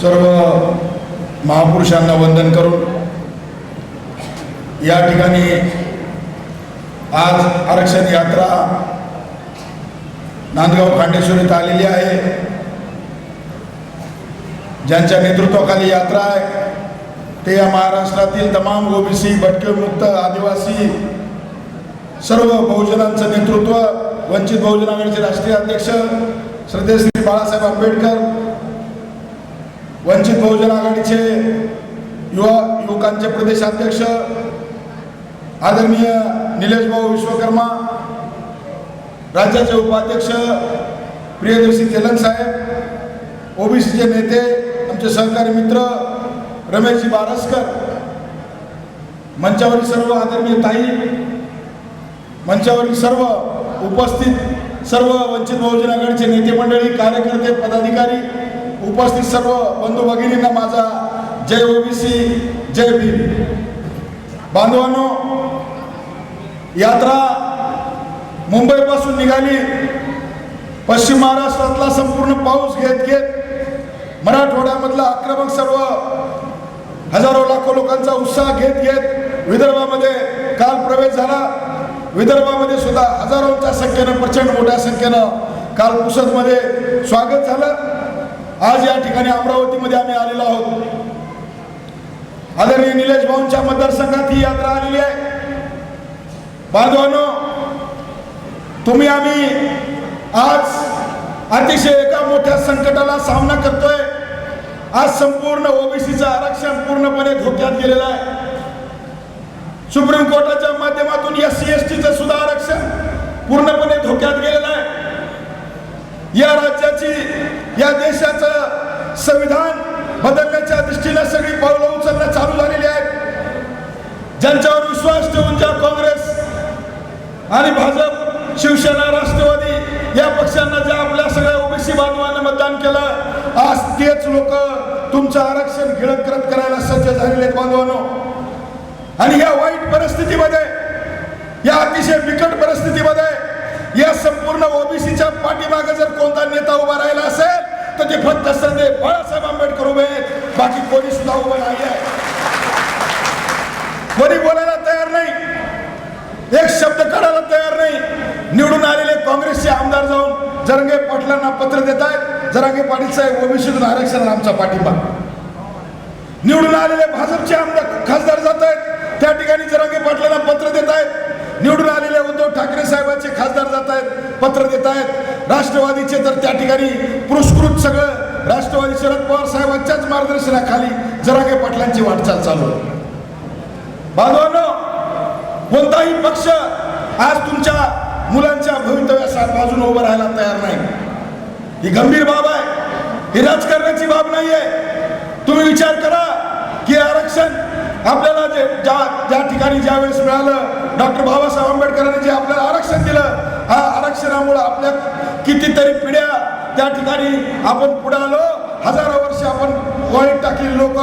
सर्व महापुरुषांना वंदन करून या ठिकाणी आज आरक्षण यात्रा नांदगाव खांडेश्वरीत आलेली आहे. ज्यांच्या नेतृत्वाखाली यात्रा आहे ते या महाराष्ट्रातील तमाम ओबीसी भटके मुक्त आदिवासी सर्व बहुजनांचं नेतृत्व वंचित बहुजन आघाडीचे राष्ट्रीय अध्यक्ष श्रद्धेश्री बाळासाहेब आंबेडकर वंचित बहुजन आघाडीचे युवा युवकांचे प्रदेशाध्यक्ष आदरणीय निलेश भाऊ विश्वकर्मा राज्याचे उपाध्यक्ष प्रियदर्शी तेलंग साहेब ओबीसीचे नेते आमचे सहकारी मित्र रमेशजी बारसकर मंचावरील सर्व आदरणीय ताई मंचावरील सर्व उपस्थित सर्व वंचित बहुजन आघाडीचे नेते मंडळी कार्यकर्ते पदाधिकारी उपस्थित सर्व बंधू भगिनींना माझा जय ओबीसी जय भीम. बांधवांनो यात्रा मुंबईपासून निघाली. पश्चिम महाराष्ट्रातला संपूर्ण पाऊस घेत घेत मराठवाड्यामधला आक्रमक सर्व हजारो लाखो लोकांचा उत्साह घेत घेत विदर्भामध्ये काल प्रवेश झाला. विदर्भामध्ये सुद्धा हजारोंच्या संख्येनं प्रचंड मोठ्या संख्येनं काल पुसदमध्ये स्वागत झालं. आज या ठिकाणी अमरावतीमध्ये आम्ही आलेलो आहोत. आदरणीय निलेश भाऊंच्या मतदारसंघात ही यात्रा आलेली आहे. बांधवांनो तुम्ही आम्ही आज अतिशय एका मोठ्या संकटाला सामना करतोय. आज संपूर्ण ओबीसीचं आरक्षण पूर्णपणे धोक्यात गेलेलं आहे. सुप्रीम कोर्टाच्या माध्यमातून एस सी एस टीचं सुद्धा आरक्षण पूर्णपणे धोक्यात गेलेलं आहे. या राज्याची या देशाचं संविधान बदलण्याच्या दृष्टीनं सगळी पावलं उचलणं चालू झालेली आहेत. ज्यांच्यावर विश्वास ठेवून ज्या काँग्रेस आणि भाजप शिवसेना राष्ट्रवादी या पक्षांना ज्या आपल्या सगळ्या ओबीसी बांधवांना मतदान केलं आज तेच लोक तुमचं आरक्षण गिळत करत करायला सज्ज झालेले आहेत बांधवांनो. आणि या वाईट परिस्थितीमध्ये या अतिशय बिकट परिस्थितीमध्ये या संपूर्ण ओबीसीच्या पाठीमागे जर कोणता नेता उभा राहिला असेल तर ते फक्त सध्या बाळासाहेब आंबेडकर उभे बाकी कोणी सुद्धा उभं नाही आहे. कोणी बोलायला तयार नाही. एक शब्द काढायला तयार नाही. निवडून आलेले काँग्रेसचे आमदार जाऊन जरंगे पाटलांना पत्र देत आहेत. जरांगे पाटील साहेब ओबीसीतून आरक्षण आमचा पाठिंबा. निवडून आलेले भाजपचे आमदार खासदार जात आहेत. त्या ठिकाणी जरांगे पाटलांना पत्र देत आहेत निवडून आलेले उद्धव ठाकरे साहेबांचे खासदार जात आहेत पत्र देत आहेत. राष्ट्रवादीचे तर त्या ठिकाणी पुरस्कृत सगळं. राष्ट्रवादी शरद पवार साहेबांच्याच मार्गदर्शनाखाली जरागे पाटलांची वाटचाल चालू आहे. बांधवांनो कोणताही पक्ष आज तुमच्या मुलांच्या भवितव्याच्या बाजून उभं राहायला तयार नाही. ही गंभीर बाब आहे. ही राजकारणाची बाब नाही आहे तुम्ही विचार करा की आरक्षण आपल्याला जे ज्या ज्या ठिकाणी ज्या वेळेस मिळालं डॉक्टर बाबासाहेब आंबेडकरांनी जे आपल्याला आरक्षण दिलं हा आरक्षणामुळे आपल्या कितीतरी पिढ्या त्या ठिकाणी आपण पुढे आलो. हजारो वर्ष आपण वाईट टाकलेली लोक.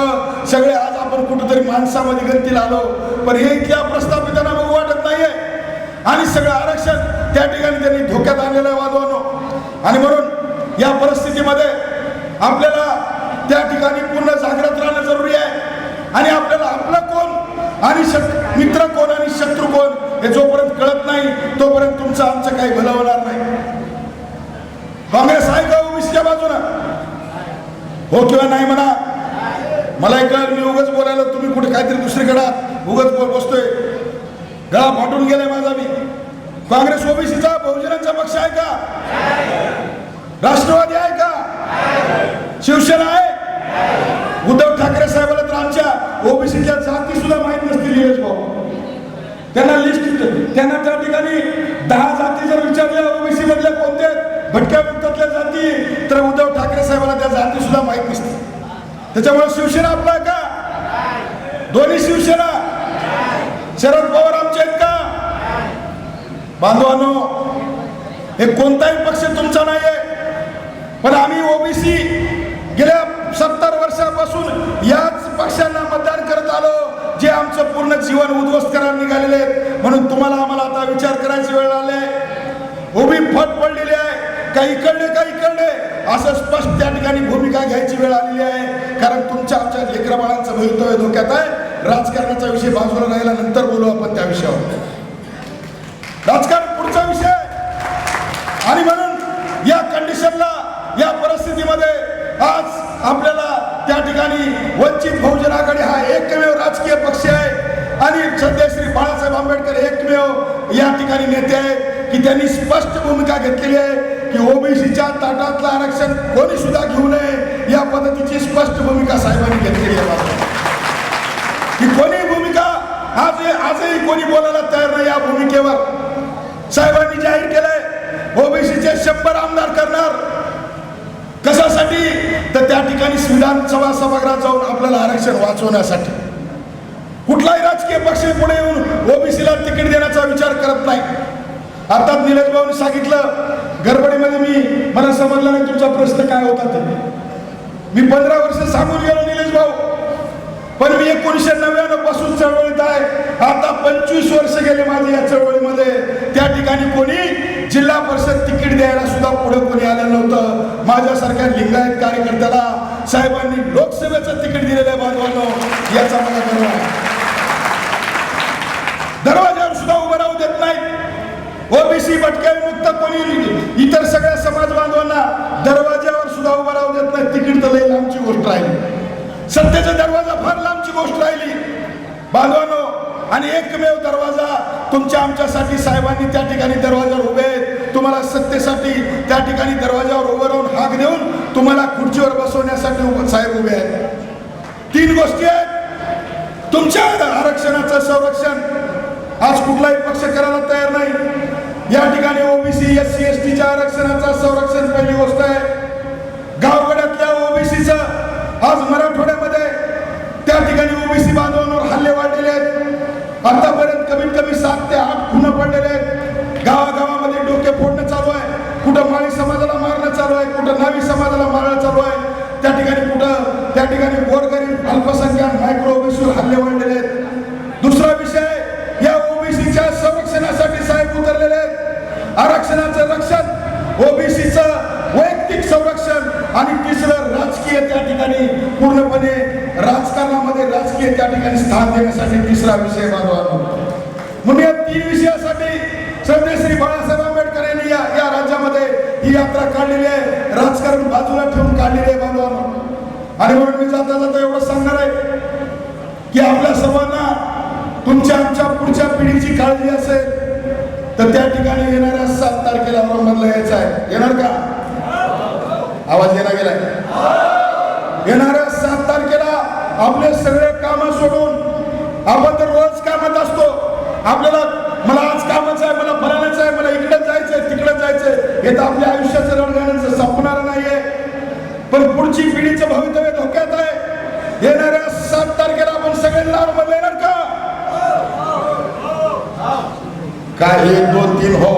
सगळे आज आपण कुठेतरी माणसामध्ये गर्दी आलो. पण हे इथल्या प्रस्थापितांना बघू वाटत नाहीये. आणि सगळं आरक्षण त्या ठिकाणी त्यांनी धोक्यात आणलेलं आहे वादवानो आणि म्हणून या परिस्थितीमध्ये आपल्याला त्या ठिकाणी पूर्ण जागृत राहणं जरुरी आहे आणि आपल्याला आपलं कोण आणि शत- मित्र कोण आणि शत्रू कोण हे जोपर्यंत कळत नाही तोपर्यंत तुमचं आमचं काही भलं होणार नाही. काँग्रेस आहे का हो ओबीसीच्या बाजूला? हो किंवा नाही म्हणा. मला एक मी उगाच बोलायला तुम्ही कुठे काहीतरी दुसरीकडे उगच उगाच बोल बसतोय. गळा फाटून गेलाय माझा मी काँग्रेस ओबीसीचा बहुजनांचा पक्ष आहे का? राष्ट्रवादी आहे का? शिवसेना आहे? उद्धव ठाकरे साहेबाला तर आमच्या ओबीसीच्या जाती सुद्धा माहीत नसतील निलेश भाऊ त्यांना लिस्ट त्यांना त्या ठिकाणी दहा जाती जर विचारल्या ओबीसी मधल्या कोणत्या भटक्या मुक्तातल्या जाती. तर उद्धव ठाकरे साहेबांना त्या जाती सुद्धा माहीत नसते त्याच्यामुळे शिवसेना आपला का? दोन्ही शिवसेना. शरद पवार आमचे आहेत का? बांधवांनो हे कोणताही पक्ष तुमचा नाहीये. पण आम्ही ओबीसी गेल्या सत्तर वर्षापासून याच पक्षांना मतदान करत आलो. आमचं पूर्ण जीवन उद्ध्वस्त करायला निघालेले आहेत. म्हणून तुम्हाला आम्हाला आता विचार करायची वेळ आले उभी फट पडलेली आहे. काही इकडले काही इकडले. असं स्पष्ट त्या ठिकाणी भूमिका घ्यायची वेळ आलेली आहे. कारण तुमच्या आमच्या लेकराबाळांचं भवितव्य धोक्यात आहे. राजकारणाचा विषय बाजूला राहिला नंतर बोलू आपण त्या विषयावर. राजकारण पुढचा विषय. आणि म्हणून या कंडिशनला या परिस्थितीमध्ये आज आपल्याला त्या ठिकाणी वंचित बहुजन आघाडी हा एकमेव श्री बाळासाहेब आंबेडकर एकमेव या ठिकाणी नेते आहेत की त्यांनी स्पष्ट भूमिका घेतलेली आहे की ओबीसीच्या ताटातलं आरक्षण कोणी सुद्धा घेऊ नये या पद्धतीची स्पष्ट भूमिका साहेबांनी घेतलेली आहे. की कोणी भूमिका आज आजही कोणी बोलायला तयार नाही या भूमिकेवर. साहेबांनी जाहीर केलंय ओबीसीचे शंभर आमदार करणार. कशासाठी? तर त्या ठिकाणी विधानसभा सभागृहात जाऊन आपल्याला आरक्षण वाचवण्यासाठी. कुठलाही राजकीय पक्ष पुढे येऊन ओबीसीला तिकीट देण्याचा विचार करत नाही. अर्थात निलेश भाऊनी सांगितलं गडबडीमध्ये मी मला समजलं नाही तुमचा प्रश्न काय होता ते. मी पंधरा वर्ष सांगून गेलो निलेश भाऊ पण मी एकोणीसशे नव्याण्णवपासून चळवळीत आहे. आता पंचवीस वर्ष गेले माझे या चळवळीमध्ये. त्या ठिकाणी कोणी जिल्हा परिषद तिकीट द्यायला सुद्धा पुढे कोणी आलं नव्हतं. माझ्यासारख्या लिंगायत कार्यकर्त्याला साहेबांनी लोकसभेचं तिकीट दिलेलं आहे बांधवांनो याचा मला गर्व आहे दरवाजावर सुद्धा उभं राहू देत नाहीत ओबीसी भटक्या इतर सगळ्या समाज बांधवांना दरवाज्यावर सुद्धा उभं राहू देत नाही तिकीट तर लई लांबची गोष्ट राहिली. सत्तेचा दरवाजा फार लांबची गोष्ट राहिली. बांधवानो आणि एकमेव दरवाजा तुमच्या आमच्यासाठी साहेबांनी त्या ठिकाणी दरवाजावर उभे आहेत. तुम्हाला सत्तेसाठी त्या ठिकाणी दरवाजावर उभं राहून हाक देऊन तुम्हाला खुर्चीवर बसवण्यासाठी उभं- साहेब उभे आहेत. तीन गोष्टी आहेत. तुमच्या आरक्षणाचं संरक्षण. आज कुठलाही पक्ष करायला तयार नाही. या ठिकाणी ओबीसी एस सी एस टीच्या आरक्षणाचा संरक्षण पहिली गोष्ट आहे. गावगड्यातल्या ओबीसीचं आज मराठवाड्यामध्ये त्या ठिकाणी ओबीसी बांधवांवर हल्ले वाढलेले आहेत. आतापर्यंत कमीत कमी सात ते आठ खुनं पडलेले आहेत. गावागावामध्ये डोके फोडणं चालू आहे. कुठं माळी समाजाला मारणं चालू आहे कुठं नावी समाजाला मारणं चालू आहे. त्या ठिकाणी कुठं त्या ठिकाणी गोरग आणि तिसरं राजकीय त्या ठिकाणी पूर्णपणे राजकारणामध्ये राजकीय त्या ठिकाणी स्थान देण्यासाठी तिसरा विषय बांधवा म्हणून या तीन विषयासाठी सध्या श्री बाळासाहेब आंबेडकर यांनी या या राज्यामध्ये ही यात्रा काढलेली आहे. राजकारण बाजूला ठेवून काढलेली आहे बांधवांनो आणि म्हणून मी जाता जाता एवढं सांगणार आहे की आपल्या सर्वांना तुमच्या आमच्या पुढच्या पिढीची काळजी असेल तर त्या ठिकाणी येणाऱ्या सात तारखेला औरंगाबादला यायचं आहे. येणार का? आवाज येणार गेलाय. येणाऱ्या सात तारखेला आपले सगळे काम सोडून आपण तर रोज कामात असतो. आपल्याला मला आज कामाचं आहे मला फलानाचं आहे मला इकडे जायचंय तिकडे जायचंय. हे तर आपल्या आयुष्याचं रणगाण्याचं संपणार नाहीये. पण पुढची पिढीचं भवितव्य धोक्यात आहे. येणाऱ्या सात तारखेला आपण सगळ्यांना नॉर्मल येणार का? काय एक दोन तीन हो.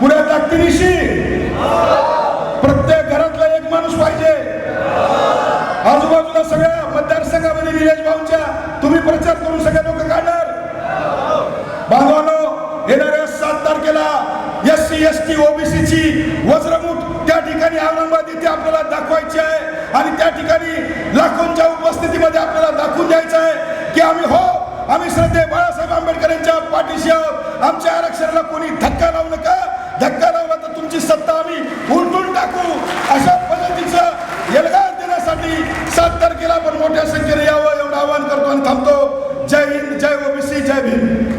पुऱ्या ताकदीनिशी तुम्ही प्रचार करून सगळे लोक काढणार. बांधवानो येणाऱ्या सात तारखेला एस सी एस टी ओबीसीची वज्रमूठ त्या ठिकाणी औरंगाबाद येथे आपल्याला दाखवायची आहे आणि त्या ठिकाणी लाखोंच्या उपस्थितीमध्ये आपल्याला दाखवून द्यायचं आहे की आम्ही हो आम्ही श्रद्धे बाळासाहेब आंबेडकर यांच्या पाठीशी आहोत. आमच्या आरक्षणाला कोणी धक्का लावू नका. धक्का लावला तर तुमची सत्ता आम्ही उलटून टाकू. अशा पद्धतीचं मागणी सात तारखेला पण मोठ्या संख्येने यावं एवढं आवाहन करतो आणि थांबतो. जय हिंद जय ओबीसी जय भीम.